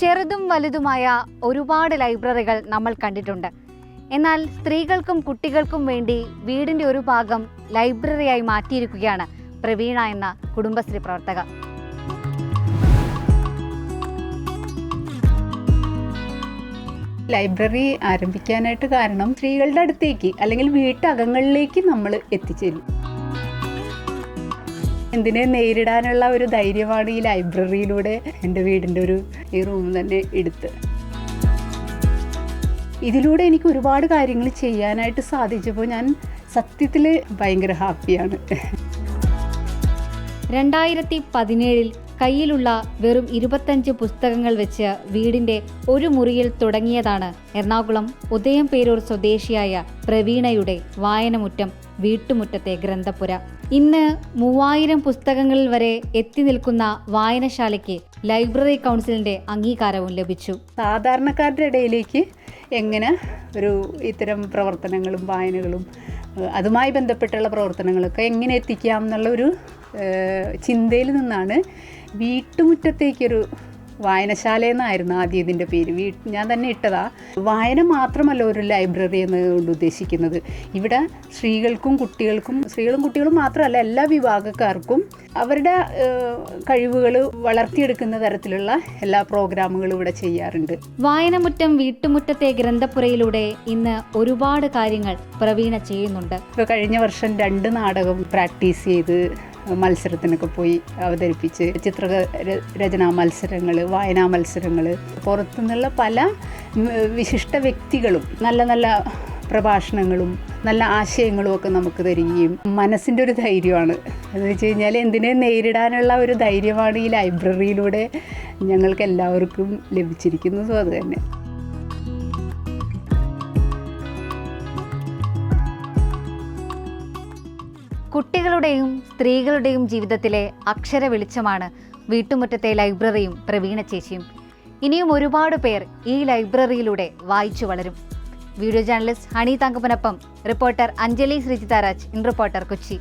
ചെറുതും വലുതുമായ ഒരുപാട് ലൈബ്രറികൾ നമ്മൾ കണ്ടിട്ടുണ്ട്. എന്നാൽ സ്ത്രീകൾക്കും കുട്ടികൾക്കും വേണ്ടി വീടിന്റെ ഒരു ഭാഗം ലൈബ്രറിയായി മാറ്റിയിരിക്കുകയാണ് പ്രവീണ എന്ന കുടുംബശ്രീ പ്രവർത്തക ലൈബ്രറി ആരംഭിക്കാനായിട്ട് കാരണം സ്ത്രീകളുടെ അടുത്തേക്ക് അല്ലെങ്കിൽ വീട്ടകങ്ങളിലേക്ക് നമ്മൾ എത്തിച്ചേരും. എന്തിനെ നേരിടാനുള്ള ഒരു ധൈര്യമാണ് ഈ ലൈബ്രറിയിലൂടെ എന്റെ വീടിന്റെ ഒരു ഈ റൂം തന്നെ എടുത്ത്. ഇതിലൂടെ എനിക്ക് ഒരുപാട് കാര്യങ്ങൾ ചെയ്യാനായിട്ട് സാധിച്ചപ്പോൾ ഞാൻ സത്യത്തിൽ ഭയങ്കര ഹാപ്പിയാണ്. രണ്ടായിരത്തി പതിനേഴിൽ കയ്യിലുള്ള വെറും ഇരുപത്തഞ്ച് പുസ്തകങ്ങൾ വെച്ച് വീടിന്റെ ഒരു മുറിയിൽ തുടങ്ങിയതാണ് എറണാകുളം ഉദയം പേരൂർ സ്വദേശിയായ പ്രവീണയുടെ വായനമുറ്റം വീട്ടുമുറ്റത്തെ ഗ്രന്ഥപുര. ഇന്ന് മൂവായിരം പുസ്തകങ്ങളിൽ വരെ എത്തി നിൽക്കുന്ന വായനശാലയ്ക്ക് ലൈബ്രറി കൗൺസിലിന്റെ അംഗീകാരവും ലഭിച്ചു. സാധാരണക്കാരുടെ ഇടയിലേക്ക് എങ്ങനെ ഒരു ഇത്തരം പ്രവർത്തനങ്ങളും വായനകളും അതുമായി ബന്ധപ്പെട്ടുള്ള പ്രവർത്തനങ്ങളൊക്കെ എങ്ങനെ എത്തിക്കാം എന്നുള്ള ഒരു ചിന്തയിൽ നിന്നാണ് വീട്ടുമുറ്റത്തേക്കൊരു വായനശാല എന്നായിരുന്നു ആദ്യം ഇതിന്റെ പേര്. വീട്ടിൽ ഞാൻ തന്നെ ഇട്ടതാ. വായന മാത്രമല്ല ഒരു ലൈബ്രറി എന്നുകൊണ്ട് ഉദ്ദേശിക്കുന്നത്. ഇവിടെ സ്ത്രീകൾക്കും കുട്ടികൾക്കും സ്ത്രീകളും കുട്ടികളും മാത്രമല്ല എല്ലാ വിഭാഗക്കാർക്കും അവരുടെ കഴിവുകൾ വളർത്തിയെടുക്കുന്ന തരത്തിലുള്ള എല്ലാ പ്രോഗ്രാമുകളും ഇവിടെ ചെയ്യാറുണ്ട്. വായനമുറ്റം വീട്ടുമുറ്റത്തെ ഗ്രന്ഥപ്പുരയിലൂടെ ഇന്ന് ഒരുപാട് കാര്യങ്ങൾ പ്രവീണ ചെയ്യുന്നുണ്ട്. ഇപ്പോൾ കഴിഞ്ഞ വർഷം രണ്ട് നാടകം പ്രാക്ടീസ് ചെയ്ത് മത്സരത്തിനൊക്കെ പോയി അവതരിപ്പിച്ച് ചിത്ര രചനാ മത്സരങ്ങൾ വായനാ മത്സരങ്ങൾ പുറത്തുനിന്നുള്ള പല വിശിഷ്ട വ്യക്തികളും നല്ല നല്ല പ്രഭാഷണങ്ങളും നല്ല ആശയങ്ങളും ഒക്കെ നമുക്ക് തരികയും മനസ്സിന്റെ ഒരു ധൈര്യമാണ്. എന്ന് വെച്ച് കഴിഞ്ഞാൽ എന്തിനെ നേരിടാനുള്ള ഒരു ധൈര്യമാണ് ഈ ലൈബ്രറിയിലൂടെ ഞങ്ങൾക്ക് എല്ലാവർക്കും ലഭിച്ചിരിക്കുന്നതും അത് തന്നെ. കുട്ടികളുടെയും സ്ത്രീകളുടെയും ജീവിതത്തിലെ അക്ഷര വെളിച്ചമാണ് വീട്ടുമുറ്റത്തെ ലൈബ്രറിയും പ്രവീണ ചേച്ചിയും. ഇനിയും ഒരുപാട് പേർ ഈ ലൈബ്രറിയിലൂടെ വായിച്ചു വളരും. Video journalist Honey തങ്കപ്പനൊപ്പം reporter Anjali Sreejitharaj in reporter Kochi.